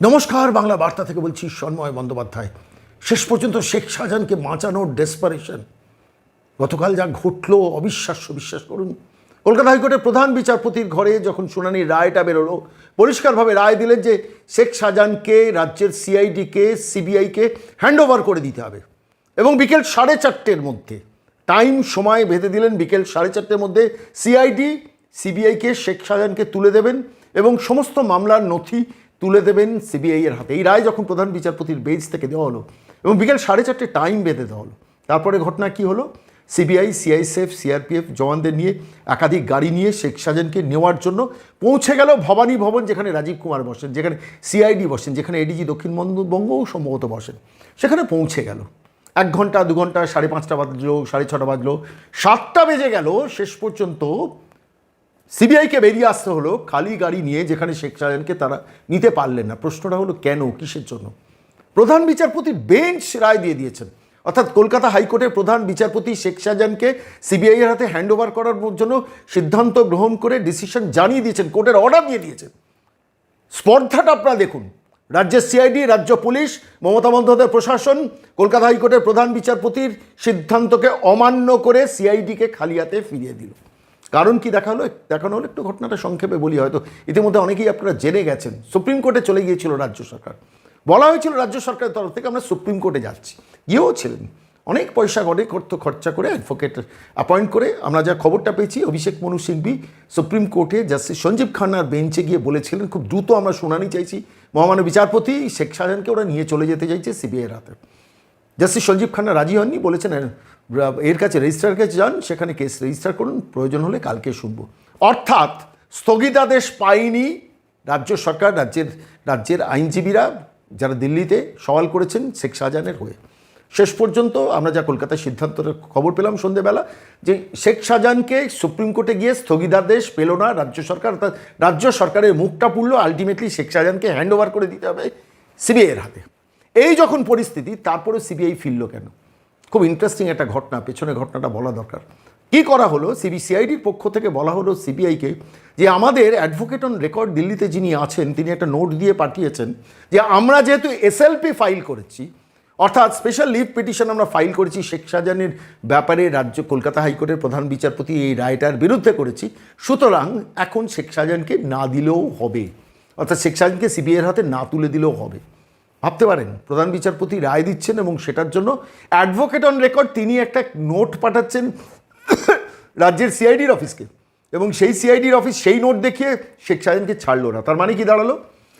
নমস্কার, বাংলা বার্তা থেকে বলছি সন্ময় বন্দ্যোপাধ্যায়। শেষ পর্যন্ত শেখ শাহজাহানকে বাঁচানোর ডেসপারেশন গতকাল যা ঘটলো, অবিশ্বাস্য বিশ্বাস করুন। কলকাতা হাইকোর্টের প্রধান বিচারপতির ঘরে যখন শুনানি রায়টা বেরোলো, পরিষ্কারভাবে রায় দিলেন যে শেখ শাহজাহানকে, রাজ্যের সিআইডিকে সিবিআইকে হ্যান্ড ওভার করে দিতে হবে। এবং বিকেল সাড়ে চারটের মধ্যে টাইম সময় বেঁধে দিলেন বিকেল সাড়ে চারটের মধ্যে সিআইডি সিবিআইকে শেখ শাহজাহানকে তুলে দেবেন এবং সমস্ত মামলার নথি তুলে দেবেন সিবিআই এর হাতে। এই রায় যখন প্রধান বিচারপতির বেঞ্চ থেকে দেওয়া হলো এবং বিকেল সাড়ে চারটে টাইম বেঁধে দেওয়া হলো, তারপরে ঘটনা কি হলো? সিবিআই, সিআইএসএফ, সিআরপিএফ জওয়ানদের নিয়ে একাধিক গাড়ি নিয়ে শেখ শাহজাহানকে নেওয়ার জন্য পৌঁছে গেল ভবানী ভবন, যেখানে রাজীব কুমার বসেন, যেখানে সিআইডি বসেন, যেখানে এডিজি দক্ষিণবঙ্গও সম্ভবত বসেন। সেখানে পৌঁছে গেল। এক ঘণ্টা, দু ঘণ্টা, সাড়ে পাঁচটা বাজলো, সাড়ে ছটা বাজলো, সাতটা বেজে গেল। শেষ পর্যন্ত সিবিআইকে বেরিয়ে আসতে হলো, খালি গাড়ি নিয়ে যেখানে শেখ শাহজাহানকে তারা নিতে পারলেন না। প্রশ্নটা হলো কেন, কিসের জন্য? প্রধান বিচারপতি বেঞ্চ রায় দিয়ে দিয়েছেন। অর্থাৎ কলকাতা হাইকোর্টের প্রধান বিচারপতি শেখ শাহজাহানকে সিবিআই এর হাতে হ্যান্ড ওভার করার জন্য সিদ্ধান্ত গ্রহণ করে ডিসিশন জানিয়ে দিয়েছেন, কোর্টের অর্ডার দিয়ে দিয়েছেন। স্পর্ধাটা আপনারা দেখুন। রাজ্যের সিআইডি, রাজ্য পুলিশ, মমতা বন্দ্যোপাধ্যায় প্রশাসন, কলকাতা হাইকোর্টের প্রধান বিচারপতির সিদ্ধান্তকে অমান্য করে সিআইডিকে খালি হাতে ফিরিয়ে দিল। কারণ কি দেখাল? দেখানো হলো একটু ঘটনাটা সংক্ষেপে বলি, হয়তো ইতিমধ্যে অনেকেই আপনারা জেনে গেছেন। সুপ্রিম কোর্টে চলে গিয়েছিল রাজ্য সরকার। বলা হয়েছিল রাজ্য সরকারের তরফ থেকে আমরা সুপ্রিম কোর্টে যাচ্ছি। গিয়েও ছিলেন। অনেক পয়সা করে করতো খরচা করে অ্যাডভোকেট অ্যাপয়েন্ট করে আমরা যা খবরটা পেয়েছি, অভিষেক মনু সিংভি সুপ্রিম কোর্টে জাস্টিস সঞ্জীব খান্নার বেঞ্চে গিয়ে বলেছিলেন, খুব দ্রুত আমরা শুনানি চাইছি। মহামান্য বিচারপতি শেখ শাহজাহানকে ওরা নিয়ে চলে যেতে চাইছে সিবিআইয়ের হাতে। জাস্টিস সঞ্জীব খান্না রাজি হননি, বলেছেন এর কাছে রেজিস্ট্রার কাছে যান, সেখানে কেস রেজিস্টার করুন, প্রয়োজন হলে কালকে শুনব। অর্থাৎ স্থগিতাদেশ পায়নি রাজ্য সরকার, রাজ্যের রাজ্যের আইনজীবীরা যারা দিল্লিতে সওয়াল করেছেন শেখ শাহজাহানের হয়ে। শেষ পর্যন্ত আমরা যা কলকাতার সিদ্ধান্তের খবর পেলাম সন্ধেবেলা, যে শেখ শাহজাহানকে সুপ্রিম কোর্টে গিয়ে স্থগিতাদেশ পেল না রাজ্য সরকার, অর্থাৎ রাজ্য সরকারের মুখটা পুড়ল আলটিমেটলি শেখ শাহজাহানকে হ্যান্ড ওভার করে দিতে হবে সিবিআইয়ের হাতে। এই যখন পরিস্থিতি তারপরে সিবিআই ফিরল কেন? খুব ইন্টারেস্টিং একটা ঘটনা, পেছনে ঘটনাটা বলা দরকার। কি করা হলো? সিবিসিআইডির পক্ষ থেকে বলা হলো সিবিআইকে যে আমাদের অ্যাডভোকেট অন রেকর্ড দিল্লিতে যিনি আছেন, তিনি একটা নোট দিয়ে পাঠিয়েছেন যে আমরা যেহেতু এসএলপি ফাইল করেছি, অর্থাৎ স্পেশাল লিভ পিটিশন আমরা ফাইল করেছি শেখ শাহজাহানের ব্যাপারে রাজ্য কলকাতা হাইকোর্টের প্রধান বিচারপতি এই রায়টার বিরুদ্ধে করেছি, সুতরাং এখন শেখ শাহজাহানকে না দিলেও হবে। অর্থাৎ শেখ শাহজাহানকে সিবিআইয়ের হাতে না তুলে দিলেও হবে। ভাবতে পারেন, প্রধান বিচারপতি রায় দিচ্ছেন এবং সেটার জন্য অ্যাডভোকেট অন রেকর্ড তিনি একটা নোট পাঠাচ্ছেন রাজ্যের সিআইডির অফিসকে এবং সেই সিআইডির অফিস সেই নোট দেখিয়ে শেখ শাহজাহানকে ছাড়লো না। তার মানে কি দাঁড়াল?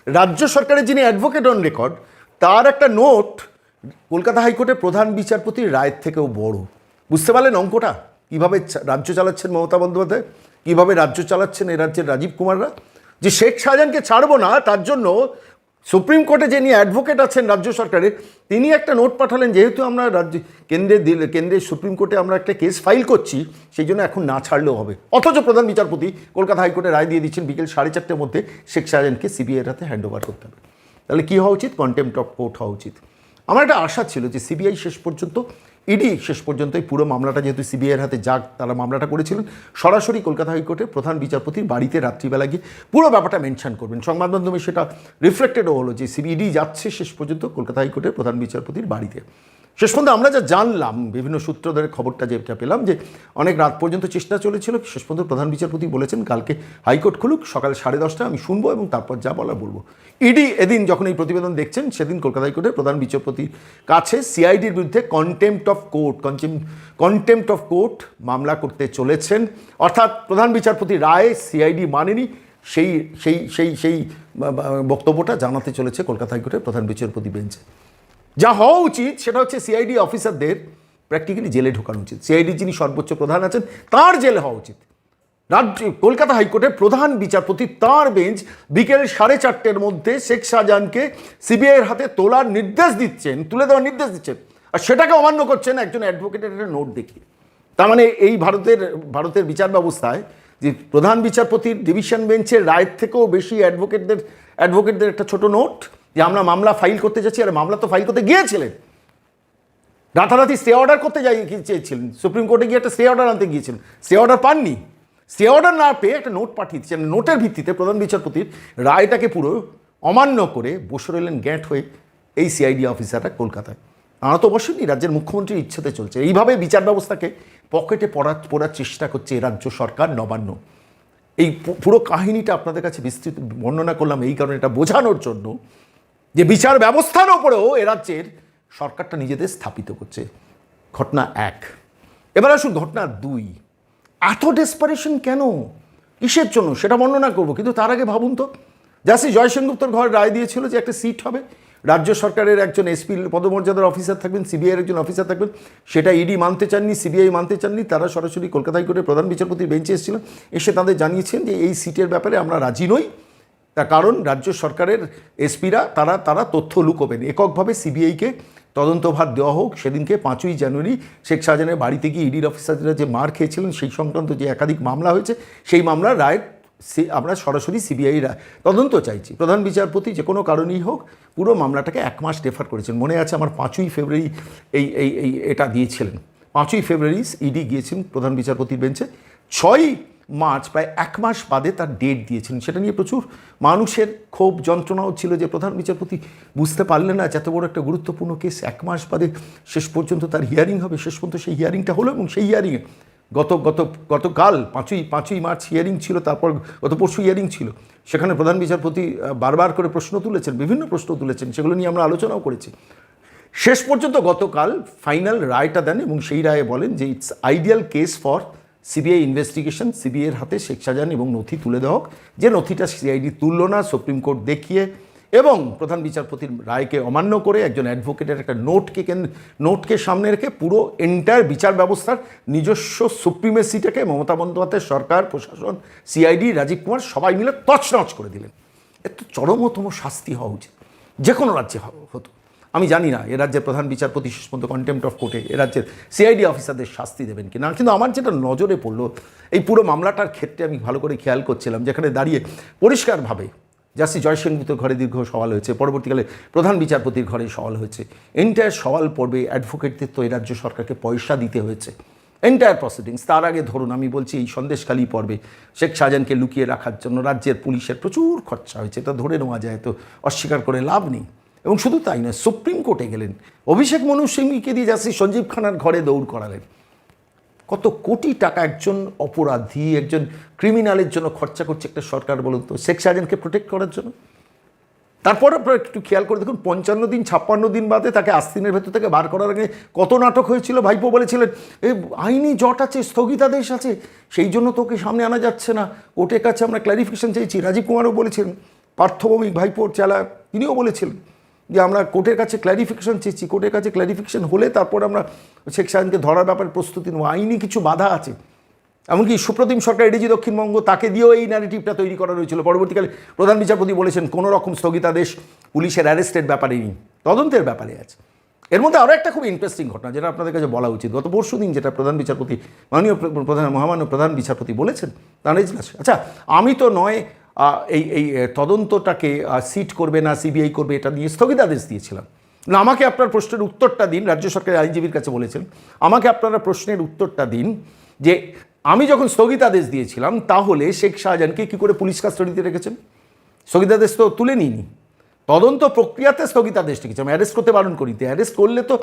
রাজ্য সরকারের যিনি অ্যাডভোকেট অন রেকর্ড তার একটা নোট কলকাতা হাইকোর্টের প্রধান বিচারপতির রায়ের থেকেও বড়। বুঝতে পারলেন অঙ্কটা? কীভাবে রাজ্য চালাচ্ছেন মমতা বন্দ্যোপাধ্যায়? কীভাবে রাজ্য চালাচ্ছেন এই রাজ্যের রাজীব কুমাররা? যে শেখ শাহজাহানকে ছাড়বো না, তার জন্য সুপ্রিম কোর্টে যিনি অ্যাডভোকেট আছেন রাজ্য সরকারের, তিনি একটা নোট পাঠালেন, যেহেতু আমরা রাজ্য কেন্দ্রে দিল- কেন্দ্রের সুপ্রিম কোর্টে আমরা একটা কেস ফাইল করছি, সেই জন্য এখন না ছাড়লেও হবে। অথচ প্রধান বিচারপতি কলকাতা হাইকোর্টে রায় দিয়ে দিচ্ছেন, বিকেল সাড়ে চারটের মধ্যে শেখ শাহজাহানকে সিবিআইয়ের হাতে হ্যান্ড ওভার করতে হবে। তাহলে কী হওয়া উচিত? কন্টেম্প অফ কোর্ট হওয়া উচিত। আমার একটা আশা ছিল যে সিবিআই শেষ পর্যন্ত ইডি শেষ পর্যন্ত এই পুরো মামলাটা যেহেতু সিবিআইয়ের হাতে যাক, তারা মামলাটা করেছিলেন সরাসরি কলকাতা হাইকোর্টে প্রধান বিচারপতির বাড়িতে রাত্রিবেলা গিয়ে পুরো ব্যাপারটা মেনশন করবেন। সংবাদ মাধ্যমে সেটা রিফ্লেক্টেডও হলো যে সিবিইডি যাচ্ছে শেষ পর্যন্ত কলকাতা হাইকোর্টের প্রধান বিচারপতির বাড়িতে। শেষ পর্যন্ত আমরা যা জানলাম, বিভিন্ন সূত্র ধরে খবরটা যেটা পেলাম যে অনেক রাত পর্যন্ত চেষ্টা চলেছিল, শেষ পর্যন্ত প্রধান বিচারপতি বলেছেন কালকে হাইকোর্ট খুলুক, সকাল সাড়ে দশটা আমি শুনব এবং তারপর যা বলার বলব। ইডি এদিন যখন এই প্রতিবেদন দেখছেন, সেদিন কলকাতা হাইকোর্টের প্রধান বিচারপতির কাছে সিআইডির বিরুদ্ধে contempt of court contempt of court মামলা করতে চলেছেন। অর্থাৎ প্রধান বিচারপতি রায় সিআইডি মানেনি, সেই সেই সেই সেই বক্তব্যটা জানাতে চলেছে কলকাতা হাইকোর্টের প্রধান বিচারপতি বেঞ্চে। যা হওয়া উচিত সেটা হচ্ছে সিআইডি অফিসারদের প্র্যাকটিক্যালি জেলে ঢোকানো উচিত। সিআইডি যিনি সর্বোচ্চ প্রধান আছেন, তার জেলে হওয়া উচিত। রাজ্য, কলকাতা হাইকোর্টের প্রধান বিচারপতি তার বেঞ্চ বিকেল সাড়ে চারটের মধ্যে শেখ শাহজাহানকে সিবিআইয়ের হাতে তোলার নির্দেশ দিচ্ছেন, তুলে দেওয়ার নির্দেশ দিচ্ছেন। আর সেটাকে অমান্য করছেন একজন অ্যাডভোকেটের একটা নোট দেখিয়ে। তার মানে এই ভারতের ভারতের বিচার ব্যবস্থায় যে প্রধান বিচারপতির ডিভিশন বেঞ্চের রায়ের থেকেও বেশি অ্যাডভোকেটদের অ্যাডভোকেটদের একটা ছোট নোট যে আমরা মামলা ফাইল করতে যাচ্ছি, আর মামলা তো ফাইল করতে গিয়েছিলেন। রাতারাতি স্টে অর্ডার করতে যাই চেয়েছিলেন? সুপ্রিম কোর্টে গিয়ে একটা স্টে অর্ডার আনতে গিয়েছিলেন। স্টে অর্ডার পাননি। স্টে অর্ডার না পেয়ে একটা নোট পাঠিয়েছেন নোটের ভিত্তিতে প্রধান বিচারপতির রায়টাকে পুরো অমান্য করে বসে রইলেন গ্যাঁট হয়ে এই সিআইডি অফিসাররা কলকাতায়। তারা তো বসেনি রাজ্যের মুখ্যমন্ত্রীর ইচ্ছেতে চলছে। এইভাবে বিচার ব্যবস্থাকে পকেটে পড়ার পড়ার চেষ্টা করছে রাজ্য সরকার নবান্ন। এই পুরো কাহিনীটা আপনাদের কাছে বিস্তৃত বর্ণনা করলাম, এই কারণে এটা বোঝানোর জন্য। যে বিচার ব্যবস্থার ওপরেও এ রাজ্যের সরকারটা নিজেদের স্থাপিত করছে। ঘটনা এক। এবার আসুন ঘটনা দুই। এত ডেসপারেশন কেন? কিসের জন্য? সেটা বর্ণনা করব, কিন্তু তার আগে ভাবুন তো। জাসি জয় সেনগুপ্তর ঘর রায় দিয়েছিল যে একটা সিট হবে। রাজ্য সরকারের একজন এসপি পদমর্যাদার অফিসার থাকবেন সিবিআইয়ের একজন অফিসার থাকবেন। সেটা ইডি মানতে চাননি সিবিআই মানতে চাননি। তারা সরাসরি কলকাতা হাইকোর্টের প্রধান বিচারপতির বেঞ্চে এসেছিলেন এসে তাদের জানিয়েছেন যে এই সিটের ব্যাপারে আমরা রাজি নই। তার কারণ রাজ্য সরকারের এসপিরা, তারা তারা তথ্য লুকোবেন। এককভাবে সিবিআইকে তদন্তভার দেওয়া হোক, সেদিনকে পাঁচই জানুয়ারি শেখ শাহজাহানের বাড়িতে গিয়ে ইডির অফিসাররা যে মার খেয়েছিলেন, সেই সংক্রান্ত যে একাধিক মামলা হয়েছে, সেই মামলার রায় সে- আমরা সরাসরি সিবিআই তদন্ত চাইছি। প্রধান বিচারপতি যে কোনো কারণেই হোক, পুরো মামলাটাকে এক মাস রেফার করেছেন। মনে আছে আমার পাঁচই ফেব্রুয়ারি এই এই এই এটা দিয়েছিলেন। পাঁচই ফেব্রুয়ারি ইডি গিয়েছেন প্রধান বিচারপতির বেঞ্চে। ছয় মার্চ, প্রায় এক মাস বাদে তার ডেট দিয়েছেন সেটা নিয়ে প্রচুর মানুষের ক্ষোভ, যন্ত্রণাও ছিল যে প্রধান বিচারপতি বুঝতে পারলেন না এত বড় একটা গুরুত্বপূর্ণ কেস এক মাস বাদে শেষ পর্যন্ত তার হিয়ারিং হবে। শেষ পর্যন্ত সেই হিয়ারিংটা হলো এবং সেই হিয়ারিংয়ে গত গত, গতকাল পাঁচই পাঁচই মার্চ হিয়ারিং ছিল, তারপর গত পরশু হিয়ারিং ছিল। সেখানে প্রধান বিচারপতি বারবার করে প্রশ্ন তুলেছেন, বিভিন্ন প্রশ্ন তুলেছেন, সেগুলো নিয়ে আমরা আলোচনাও করেছি। শেষ পর্যন্ত গতকাল ফাইনাল রায়টা দেন এবং সেই রায়ে বলেন যে it's ideal case for CBI investigation সিবিআইয়ের হাতে শেখ শাহজাহান এবং নথি তুলে দেওয়া হোক। যে নথিটা সিআইডি তুলল না সুপ্রিম কোর্ট দেখিয়ে এবং প্রধান বিচারপতির রায়কে অমান্য করে একজন অ্যাডভোকেটের একটা নোটকে কেন্দ্র নোটকে সামনে রেখে পুরো এন্টায়ার বিচার ব্যবস্থার নিজস্ব সুপ্রিমেসিটাকে মমতা বন্দ্যোপাধ্যায় সরকার, প্রশাসন, সিআইডি, রাজীব কুমার সবাই মিলে তছনছ করে দিলেন। এর তো চরমতম শাস্তি হওয়া উচিত। যে কোনো রাজ্যে হতো। আমি জানি না, এ রাজ্যের প্রধান বিচারপতি শেষ পর্যন্ত কন্টেম্প্ট অফ কোর্টে এ রাজ্যের সিআইডি অফিসারদের শাস্তি দেবেন কি না কিন্তু আমার যেটা নজরে পড়ল, এই পুরো মামলাটার ক্ষেত্রে আমি ভালো করে খেয়াল করছিলাম, যেখানে দাঁড়িয়ে পরিষ্কারভাবে জাস্টি জয় সেনগুপ্তর ঘরে দীর্ঘ সওয়াল হয়েছে, পরবর্তীকালে প্রধান বিচারপতির ঘরে সওয়াল হয়েছে। এন্টায়ার সওয়াল পর্বে অ্যাডভোকেটদের তো এই রাজ্য সরকারকে পয়সা দিতে হয়েছে। এন্টায়ার প্রসিডিংস তার আগে ধরুন, আমি বলছি এই সন্দেশখালী পর্বে শেখ শাহজাহানকে লুকিয়ে রাখার জন্য রাজ্যের পুলিশের প্রচুর খরচা হয়েছে, এটা ধরে নেওয়া যায় তো, অস্বীকার করে লাভ নেই। এবং শুধু তাই নয়, সুপ্রিম কোর্টে গেলেন। অভিষেক মনু সিংকে দিয়ে যাচ্ছি সঞ্জীব খানার ঘরে দৌড় করালেন। কত কোটি টাকা একজন অপরাধী, একজন ক্রিমিনালের জন্য খরচা করছে একটা সরকার বলুন তো শেখ শাহজাহানকে প্রোটেক্ট করার জন্য? তারপর আপনারা একটু খেয়াল করে দেখুন, পঞ্চান্ন দিন, ছাপ্পান্ন দিন বাদে তাকে আস্তিনের ভেতর থেকে বার করার আগে কত নাটক হয়েছিল, ভাইপো বলেছিলেন এই আইনি জট আছে, স্থগিতাদেশ আছে, সেই জন্য তোকে সামনে আনা যাচ্ছে না। কোর্টের কাছে আমরা ক্ল্যারিফিকেশন চাইছি রাজীব কুমারও বলেছিলেন পার্থভৌমিক ভাইপোর চালা তিনিও বলেছিলেন যে আমরা কোর্টের কাছে ক্ল্যারিফিকেশন চেয়েছি। কোর্টের কাছে ক্ল্যারিফিকেশন হলে তারপর আমরা শেখ শাহজাহানকে ধরার ব্যাপারে প্রস্তুতি নেব। আইনি কিছু বাধা আছে। এমনকি সুপ্রতিম সরকার, এডিজি দক্ষিণবঙ্গ, তাকে দিয়েও এই ন্যারেটিভটা তৈরি করা হয়েছিল পরবর্তীকালে প্রধান বিচারপতি বলেছেন, কোনো রকম স্থগিতাদেশ পুলিশের অ্যারেস্টের ব্যাপারে নেই। তদন্তের ব্যাপারে আছে। এর মধ্যে আরও একটা খুব ইন্টারেস্টিং ঘটনা, যেটা আপনাদের কাছে বলা উচিত। গত পরশু দিন যেটা প্রধান বিচারপতি, মাননীয় প্রধান, মহামান্য প্রধান বিচারপতি বলেছেন তার আচ্ছা আমি তো নয় এই এই তদন্তটাকে সিট করবে না, সিবিআই করবে, এটা নিয়ে স্থগিতাদেশ দিয়েছিলাম। না, আমাকে আপনার প্রশ্নের উত্তরটা দিন, রাজ্য সরকারের আইনজীবীর কাছে বলেছেন, আমাকে আপনারা প্রশ্নের উত্তরটা দিন যে আমি যখন স্থগিতাদেশ দিয়েছিলাম, তাহলে শেখ শাহজাহানকে কী করে পুলিশ কাস্টডিতে রেখেছেন? স্থগিতাদেশ তো তুলে নিইনি। তদন্ত প্রক্রিয়াতে স্থগিতাদেশ রেখেছি। আমি অ্যারেস্ট করতে বারণ করি। অ্যারেস্ট করলে তো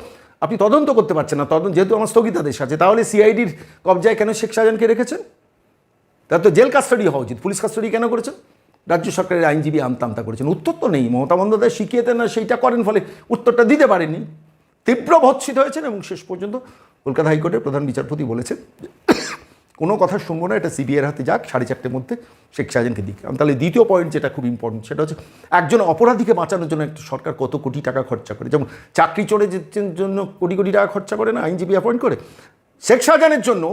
আপনি তদন্ত করতে পারছেন না। তদন্ত, যেহেতু আমার স্থগিতাদেশ আছে, তাহলে সিআইডির কবজায় কেন শেখ শাহজাহানকে রেখেছেন? তার তো জেল কাস্টাডি হওয়া উচিত। পুলিশ কাস্টাডি কেন করেছেন? রাজ্য সরকারের আইনজীবী আমতামতা করেছেন। উত্তর তো নেই। মমতা বন্দ্যোপাধ্যায় শিখিয়ে না, সেইটা করেন ফলে উত্তরটা দিতে পারেনি তীব্র ভৎসিত হয়েছেন এবং শেষ পর্যন্ত কলকাতা হাইকোর্টের প্রধান বিচারপতি বলেছেন, কোনো কথা শুনব না, এটা সিবিআইয়ের হাতে যাক, সাড়ে চারটের মধ্যে শেখ শাহজাহানকে দিক। আমি তাহলে দ্বিতীয় পয়েন্ট যেটা খুব ইম্পর্টেন্ট সেটা হচ্ছে একজন অপরাধীকে বাঁচানোর জন্য একটা সরকার কত কোটি টাকা খরচা করে। যেমন চাকরি চড়ে যেতে জন্য কোটি কোটি টাকা খরচা করে না, আইনজীবী অ্যাপয়েন্ট করে। শেখ শাহজাহানের জন্য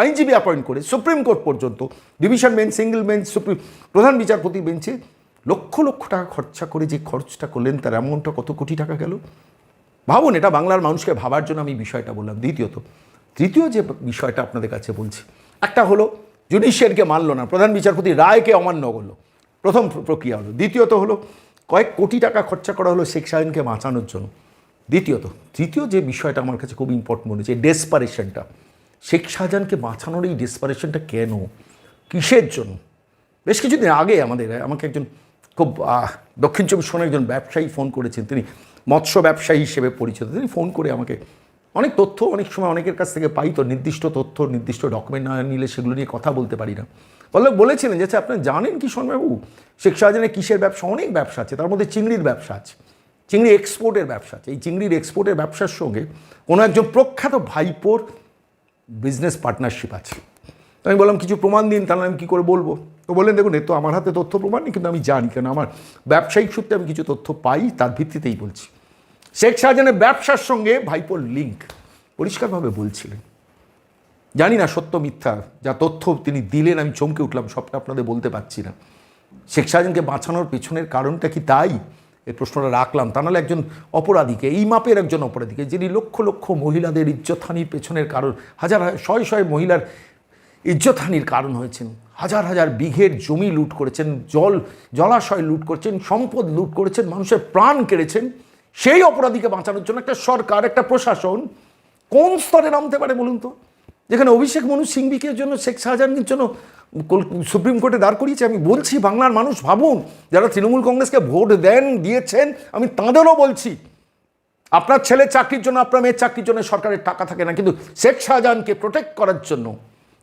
আইনজীবী অ্যাপয়েন্ট করে সুপ্রিম কোর্ট পর্যন্ত division bench single bench supreme প্রধান বিচারপতি বেঞ্চে লক্ষ লক্ষ টাকা খরচা করে যে খরচটা করলেন তার অ্যামাউন্টটা কত কোটি টাকা গেল? ভাবুন, এটা বাংলার মানুষকে ভাবার জন্য আমি বিষয়টা বললাম। দ্বিতীয়ত, তৃতীয় যে বিষয়টা আপনাদের কাছে বলছি, একটা হলো জুডিশিয়ারকে মানলো না, প্রধান বিচারপতি রায়কে অমান্য করল, প্রথম প্রক্রিয়া হলো। দ্বিতীয়ত হলো, কয়েক কোটি টাকা খরচা করা হলো শেখ শাহীনকে বাঁচানোর জন্য। দ্বিতীয়ত তৃতীয় যে বিষয়টা আমার কাছে খুব ইম্পর্টেন্ট মনে হচ্ছে ডেসপারেশনটা শেখ শাহজাহানকে বাঁচানোর এই ডেসপারেশনটা কেন? কিসের জন্য? বেশ কিছুদিন আগে আমাদের আমাকে একজন খুব দক্ষিণ চব্বিশ পরগনার একজন ব্যবসায়ী ফোন করেছেন তিনি মৎস্য ব্যবসায়ী হিসেবে পরিচিত তিনি ফোন করে আমাকে অনেক তথ্য অনেক সময় অনেকের কাছ থেকে পাই তো নির্দিষ্ট তথ্য নির্দিষ্ট ডকুমেন্ট না নিলে সেগুলো নিয়ে কথা বলতে পারি না। বললে বলেছিলেন যে আচ্ছা, আপনি জানেন কি বাবু শেখ শাহজাহানের কিসের ব্যবসা? অনেক ব্যবসা আছে তার মধ্যে চিংড়ির ব্যবসা আছে। চিংড়ি এক্সপোর্টের ব্যবসা আছে। এই চিংড়ির এক্সপোর্টের ব্যবসার সঙ্গে কোনো একজন প্রখ্যাত ভাইপোর বিজনেস পার্টনারশিপ আছে। তো আমি বললাম, কিছু প্রমাণ দিন, তাহলে আমি কী করে বলব? তো বললেন, দেখুন, এ তো আমার হাতে তথ্য প্রমাণ নেই কিন্তু আমি জানি কেন আমার ব্যবসায়িক সূত্রে আমি কিছু তথ্য পাই, তার ভিত্তিতেই বলছি। শেখ শাহজাহানের ব্যবসার সঙ্গে ভাইপোর লিঙ্ক পরিষ্কারভাবে বলছিলেন। জানি না সত্য, মিথ্যা, যা তথ্য তিনি দিলেন, আমি চমকে উঠলাম সবটা আপনাদের বলতে পারছি না। শেখ শাহজাহানকে বাঁচানোর পেছনের কারণটা কি তাই? এই প্রশ্নটা রাখলাম। তা নাহলে একজন অপরাধীকে, এই মাপের একজন অপরাধীকে, যিনি লক্ষ লক্ষ মহিলাদের ইজ্জতহানির পেছনের কারণ, হাজার শয় শয় মহিলার ইজ্জতহানির কারণ হয়েছেন, হাজার হাজার বিঘের জমি লুট করেছেন, জল, জলাশয় লুট করেছেন, সম্পদ লুট করেছেন, মানুষের প্রাণ কেড়েছেন, সেই অপরাধীকে বাঁচানোর জন্য একটা সরকার, একটা প্রশাসন কোন স্তরে নামতে পারে বলুন তো? যেখানে অভিষেক মনু সিংবিকের জন্য, শেখ শাহজাহানের জন্য সুপ্রিম কোর্টে দাঁড় করিয়েছে, আমি বলছি, বাংলার মানুষ ভাবুন, যারা তৃণমূল কংগ্রেসকে ভোট দেন, দিয়েছেন, আমি তাঁদেরও বলছি, আপনার ছেলে চাকরির জন্য, আপনার মেয়ের চাকরির জন্য সরকারের টাকা থাকে না, কিন্তু শেখ শাহজাহানকে প্রোটেক্ট করার জন্য,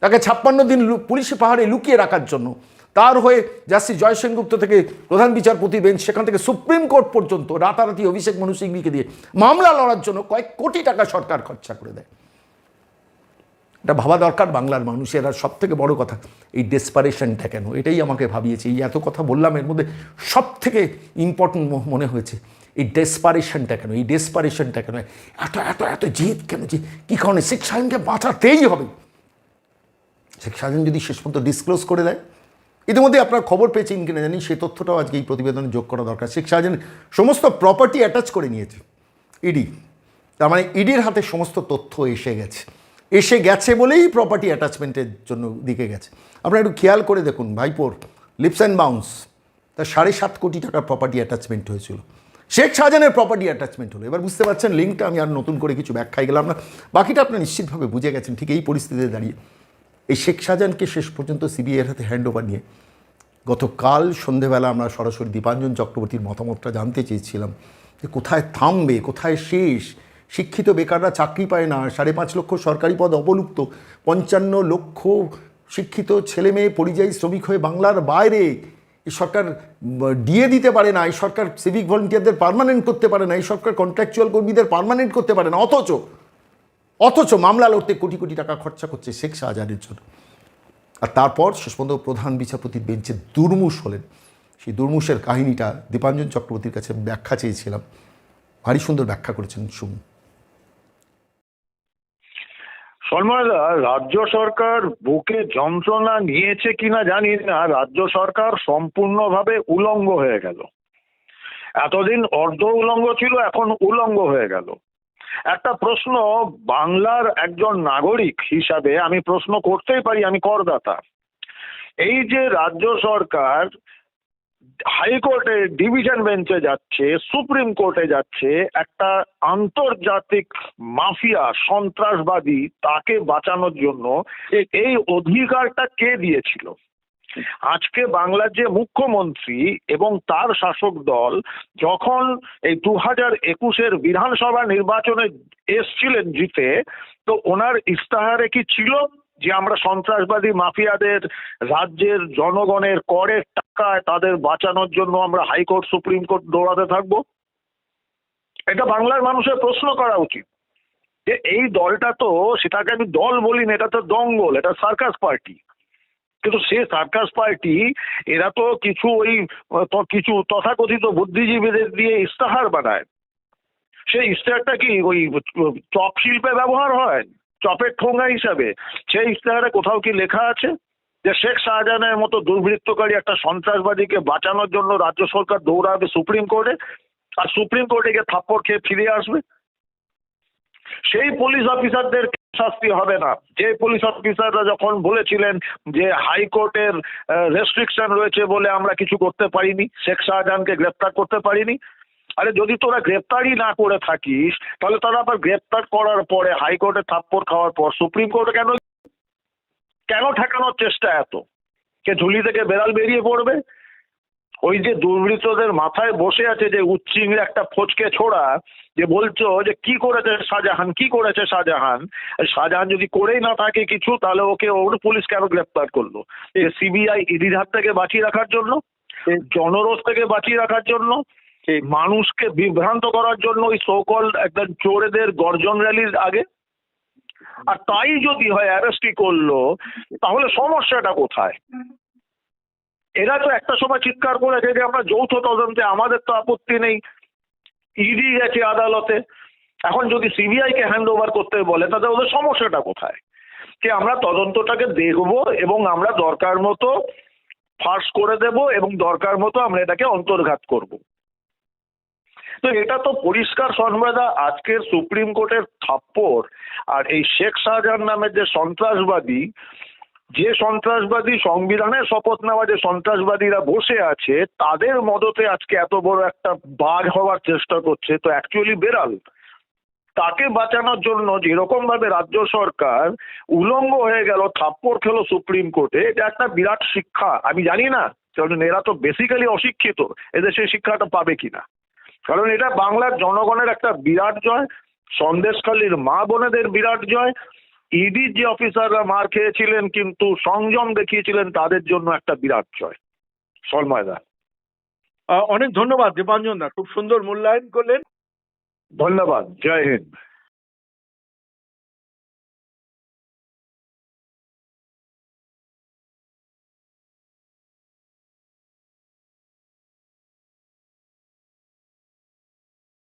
তাকে ছাপ্পান্ন দিন পুলিশি পাহাড়ে লুকিয়ে রাখার জন্য, তার হয়ে জাস্টিস জয় সেনগুপ্ত থেকে প্রধান বিচারপতি বেঞ্চ, সেখান থেকে সুপ্রিম কোর্ট পর্যন্ত রাতারাতি অভিষেক মনু সিংবিকে দিয়ে মামলা লড়ার জন্য কয়েক কোটি টাকা সরকার খরচা করে দেয়। এটা ভাবা দরকার বাংলার মানুষের আর সব থেকে বড় কথা, এই ডেসপারেশনটা কেন? এটাই আমাকে ভাবিয়েছে। এই এত কথা বললাম, এর মধ্যে সব থেকে ইম্পর্টেন্ট মনে হয়েছে, এই ডেসপারেশনটা কেন? এই ডেসপারেশনটা কেন? এত এত এত জেদ কেন যে কী কারণে? শেখ শাহজাহানকে বাঁচাতেই হবে। শেখ শাহজাহান যদি শেষ পর্যন্ত ডিসক্লোজ করে দেয়, ইতিমধ্যে আপনার খবর পেয়েছেন কিনা জানি সেই তথ্যটাও আজকে এই প্রতিবেদনে যোগ করা দরকার। শেখ শাহজাহান সমস্ত প্রপার্টি অ্যাটাচ করে নিয়েছে ইডি তার মানে ইডির হাতে সমস্ত তথ্য এসে গেছে। এসে গেছে বলেই প্রপার্টি অ্যাটাচমেন্টের জন্য দিকে গেছে। আপনারা একটু খেয়াল করে দেখুন, ভাইপোর লিপস অ্যান্ড বাউন্স তার সাড়ে সাত কোটি টাকার প্রপার্টি অ্যাটাচমেন্ট হয়েছিল। শেখ শাহজাহানের প্রপার্টি অ্যাটাচমেন্ট হলো। এবার বুঝতে পারছেন লিঙ্কটা আমি আর নতুন করে কিছু ব্যাখ্যায় গেলাম না। বাকিটা আপনি নিশ্চিতভাবে বুঝে গেছেন ঠিক এই পরিস্থিতিতে দাঁড়িয়ে। এই শেখ শাহজাহানকে শেষ পর্যন্ত সিবিআইয়ের হাতে হ্যান্ড ওভার নিয়ে গতকাল সন্ধেবেলা আমরা সরাসরি দীপাঞ্জন চক্রবর্তীর মতামতটা জানতে চেয়েছিলাম যে কোথায় থামবে, কোথায় শেষ শিক্ষিত বেকাররা চাকরি পায় না। সাড়ে পাঁচ লক্ষ সরকারি পদ অবলুপ্ত। পঞ্চান্ন লক্ষ শিক্ষিত ছেলে মেয়ে পরিযায়ী শ্রমিক হয়ে বাংলার বাইরে। এই সরকার ডিএ দিতে পারে না। এই সরকার সিভিক ভলেন্টিয়ারদের পারমানেন্ট করতে পারে না। এই সরকার কন্ট্রাকচুয়াল কর্মীদের পারমানেন্ট করতে পারে না। অথচ অথচ মামলা লড়তে কোটি কোটি টাকা খরচা করছে শেখ শাহজাহানের জন্য। আর তারপর শেষ পর্যন্ত প্রধান বিচারপতির বেঞ্চে দুর্মুষ হলেন। সেই দুর্মুষের কাহিনীটা দীপাঞ্জন চক্রবর্তীর কাছে ব্যাখ্যা চেয়েছিলাম। ভারী সুন্দর ব্যাখ্যা করেছেন শুনুন রাজ্য সরকার বুকে যন্ত্রণা নিয়েছে কিনা জানি না, রাজ্য সরকার সম্পূর্ণভাবে উলঙ্গ হয়ে গেল। এতদিন অর্ধ উলঙ্গ ছিল, এখন উলঙ্গ হয়ে গেল। একটা প্রশ্ন বাংলার একজন নাগরিক হিসাবে আমি প্রশ্ন করতেই পারি, আমি করদাতা। এই যে রাজ্য সরকার হাইকোর্টে ডিভিশন বেঞ্চে যাচ্ছে সুপ্রিম কোর্টে যাচ্ছে, একটা আন্তর্জাতিক মাফিয়া, সন্ত্রাসবাদী তাকে বাঁচানোর জন্য এই অধিকারটা কে দিয়েছিল? আজকে বাংলার যে মুখ্যমন্ত্রী এবং তার শাসক দল যখন এই দু হাজার একুশের বিধানসভা নির্বাচনে এসছিলেন জিতে, তো ওনার ইস্তাহারে কি ছিল? যে আমরা সন্ত্রাসবাদী মাফিয়াদের রাজ্যের জনগণের করের টাকায় তাদের বাঁচানোর জন্য আমরা হাইকোর্ট, সুপ্রিম কোর্ট দৌড়াতে থাকব? এটা বাংলার মানুষের প্রশ্ন করা উচিত। যে এই দলটা তো সেটাকে আমি দল বলি না, এটা তো দঙ্গল, এটা সার্কাস পার্টি। কিন্তু সে সার্কাস পার্টি, এরা তো কিছু ওই কিছু তথাকথিত বুদ্ধিজীবীদের দিয়ে ইস্তাহার বানায়। সেই ইস্তাহারটা কি ওই চপ শিল্পে ব্যবহার হয়? চপের ঠোঙ্গা হিসাবে। সেই ইস্তাহারে কোথাও কি লেখা আছে? যে শেখ শাহজাহানের মতো দুর্বৃত্তকারী একটা সন্ত্রাসবাদীকে বাঁচানোর জন্য রাজ্য সরকার দৌড়াবে সুপ্রিম কোর্টে, আর সুপ্রিম কোর্টে গিয়ে থাপ্পড় খেয়ে ফিরে আসবে? সেই পুলিশ অফিসারদের শাস্তি হবে না। যে পুলিশ অফিসাররা যখন বলেছিলেন যে হাইকোর্টের রেস্ট্রিকশন রয়েছে বলে আমরা কিছু করতে পারিনি, শেখ শাহজাহানকে গ্রেপ্তার করতে পারিনি আরে যদি তোরা গ্রেপ্তারই না করে থাকিস তাহলে তারা আবার গ্রেপ্তার করার পরে হাইকোর্টে থাপ্পড় খাওয়ার পর সুপ্রিম কোর্টে কেন কেন ঠেকানোর চেষ্টা এত? কে ঝুলি থেকে বেড়াল বেরিয়ে পড়বে? ওই যে দুর্বৃত্তদের মাথায় বসে আছে যে উচ্চিংড়ে একটা ফচকে ছোড়া যে বলছো যে কি করেছে শাহজাহান কি করেছে শাহজাহান? শাহজাহান যদি করেই না থাকে কিছু তাহলে ওকে ওর পুলিশ কেন গ্রেপ্তার করল? সিবিআই ইডির হাত থেকে বাঁচিয়ে রাখার জন্য? ঠিক। জনরোষ থেকে বাঁচিয়ে রাখার জন্য? মানুষকে বিভ্রান্ত করার জন্য ওই সোকল একটা চোরেদের গর্জন র্যালির আগে? আর তাই যদি হয় অ্যারেস্টই করল, তাহলে সমস্যাটা কোথায়? এরা তো একটা সময় চিৎকার করেছে যে আমরা যৌথ তদন্তে, আমাদের তো আপত্তি নেই। ইডি গেছে আদালতে। এখন যদি সিবিআই কে হ্যান্ড ওভার করতে বলে তাহলে ওদের সমস্যাটা কোথায়? যে আমরা তদন্তটাকে দেখব এবং আমরা দরকার মতো ফার্স্ট করে দেব এবং দরকার মতো আমরা এটাকে অন্তর্ঘাত করব। তো এটা তো পরিষ্কার সন্বাদা আজকের সুপ্রিম কোর্টের থাপ্পড় আর এই শেখ শাহজাহান নামের যে সন্ত্রাসবাদী যে সন্ত্রাসবাদী সংবিধানের শপথ নেওয়া যে সন্ত্রাসবাদীরা বসে আছে, তাদের মদতে আজকে এত বড় একটা বাঘ হওয়ার চেষ্টা করছে, তো অ্যাকচুয়ালি বেড়াল। তাকে বাঁচানোর জন্য যেরকম ভাবে রাজ্য সরকার উলঙ্গ হয়ে গেল, থাপ্পড় খেলো সুপ্রিম কোর্টে, এটা একটা বিরাট শিক্ষা। আমি জানি না, কারণ এরা তো বেসিক্যালি অশিক্ষিত, এদের সেই শিক্ষাটা পাবে কিনা। কারণ এটা বাংলার জনগণের একটা বিরাট জয় সন্দেশখালীর মা বোনেদের বিরাট জয়। ইডির যে অফিসাররা মার খেয়েছিলেন কিন্তু সংযম দেখিয়েছিলেন তাদের জন্য একটা বিরাট জয়। সলময়দা অনেক ধন্যবাদ দীপাঞ্জন দা। খুব সুন্দর মূল্যায়ন করলেন। ধন্যবাদ। জয় হিন্দ।